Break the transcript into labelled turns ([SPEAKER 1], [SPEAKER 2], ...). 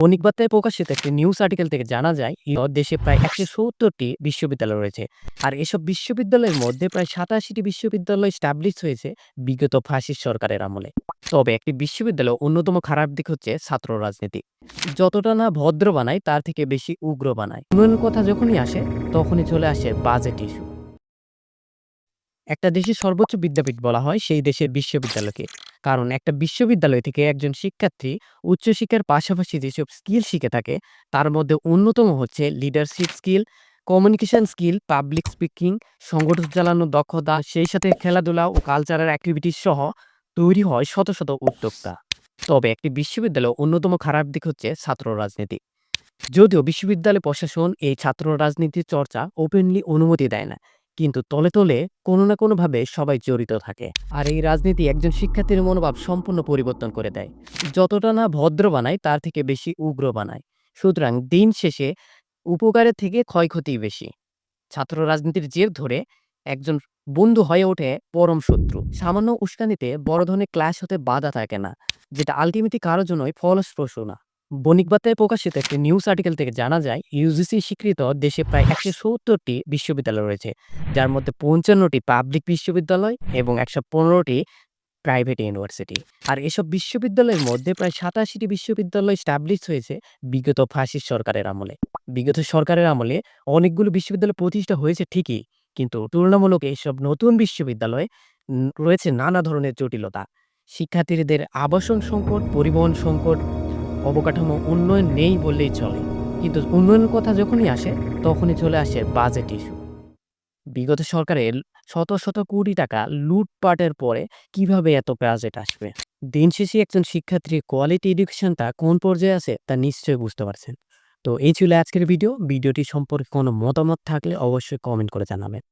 [SPEAKER 1] বণিক বার্তায় প্রকাশিত একটি নিউজ আর্টিকেল থেকে জানা যায় দেশে প্রায় একশো সত্তরটি বিশ্ববিদ্যালয় রয়েছে। আর এসব বিশ্ববিদ্যালয়ের মধ্যে প্রায় সাতাশিটি বিশ্ববিদ্যালয় স্টাবলিশ হয়েছে বিগত ফাঁসির সরকারের আমলে। তবে একটি বিশ্ববিদ্যালয় অন্যতম খারাপ দিক হচ্ছে ছাত্র রাজনীতি। যতটা না ভদ্র বানায়, তার থেকে বেশি উগ্র বানায়। উন্নয়ন কথা যখনই আসে, তখনই চলে আসে বাজেট ইস্যু একটা দেশের সর্বোচ্চ বিদ্যাপীঠ বলা হয়, সেই দেশের বিশ্ববিদ্যালয়কে। কারণ একটা বিশ্ববিদ্যালয় থেকে একজন শিক্ষার্থী উচ্চশিক্ষার পাশাপাশি যেসব স্কিল শিখে থাকে, তার মধ্যে অন্যতম হচ্ছে leadership skill communication skill public speaking সংগঠন চালানোর দক্ষতা, সেই সাথে খেলাধুলা ও কালচারাল অ্যাক্টিভিটিস সহ তৈরি হয় শত শত উদ্যোক্তা। তবে একটি বিশ্ববিদ্যালয়ের অন্যতম খারাপ দিক হচ্ছে ছাত্র রাজনীতি। যদিও বিশ্ববিদ্যালয় প্রশাসন এই ছাত্র রাজনীতির চর্চা ওপেনলি অনুমতি দেয় না কিন্তু তলে তলে কোনো না কোনোভাবে সবাই জড়িত থাকে। আর এই রাজনীতি একজন শিক্ষার্থীর মনোভাব সম্পূর্ণ পরিবর্তন করে দেয়। যতটা না ভদ্র বানায়, তার থেকে বেশি উগ্র বানায়। সুতরাং দিন শেষে উপকারের থেকে ক্ষয়ক্ষতি বেশি। ছাত্র রাজনীতির জের ধরে একজন বন্ধু হয়ে ওঠে পরম শত্রু। সামান্য উস্কানিতে বড় ধরনের ক্লাস হতে বাধা থাকে না, যেটা আলটিমেটলি কারোর জন্যই ফলস্প্রসূ না। বণিক বার্তায় প্রকাশিত একটি নিউজ আর্টিকেল থেকে জানা যায় ইউজিসি স্বীকৃত দেশে প্রায় একশো সত্তরটি বিশ্ববিদ্যালয় রয়েছে, যার মধ্যে পঞ্চান্নটি পাবলিক বিশ্ববিদ্যালয় এবং একশো পনেরোটি প্রাইভেট ইউনিভার্সিটি আর এসব বিশ্ববিদ্যালয়ের মধ্যে প্রায় সাতাশিটি বিশ্ববিদ্যালয় স্টাবলিশ হয়েছে বিগত ফাঁসির সরকারের আমলে। বিগত সরকারের আমলে অনেকগুলো বিশ্ববিদ্যালয় প্রতিষ্ঠা হয়েছে ঠিকই, কিন্তু তুলনামূলক এইসব নতুন বিশ্ববিদ্যালয়ে রয়েছে নানা ধরনের জটিলতা। শিক্ষার্থীদের আবাসন সংকট, পরিবহন সংকট অবকাঠামো উন্নয়ন নেই বললেই চলে। কিন্তু উন্নয়নের কথা যখনই আসে, তখনই চলে আসে বাজেট ইস্যু বিগত সরকারের শত শত কোটি টাকা লুটপাটের পরে কীভাবে এত বাজেট আসবে? দিন শেষে একজন শিক্ষার্থীর কোয়ালিটি এডুকেশনটা কোন পর্যায়ে আছে, তা নিশ্চয়ই বুঝতে পারছেন। তো এই ছিল আজকের ভিডিও ভিডিওটি সম্পর্কে কোনো মতামত থাকলে অবশ্যই কমেন্ট করে জানাবেন।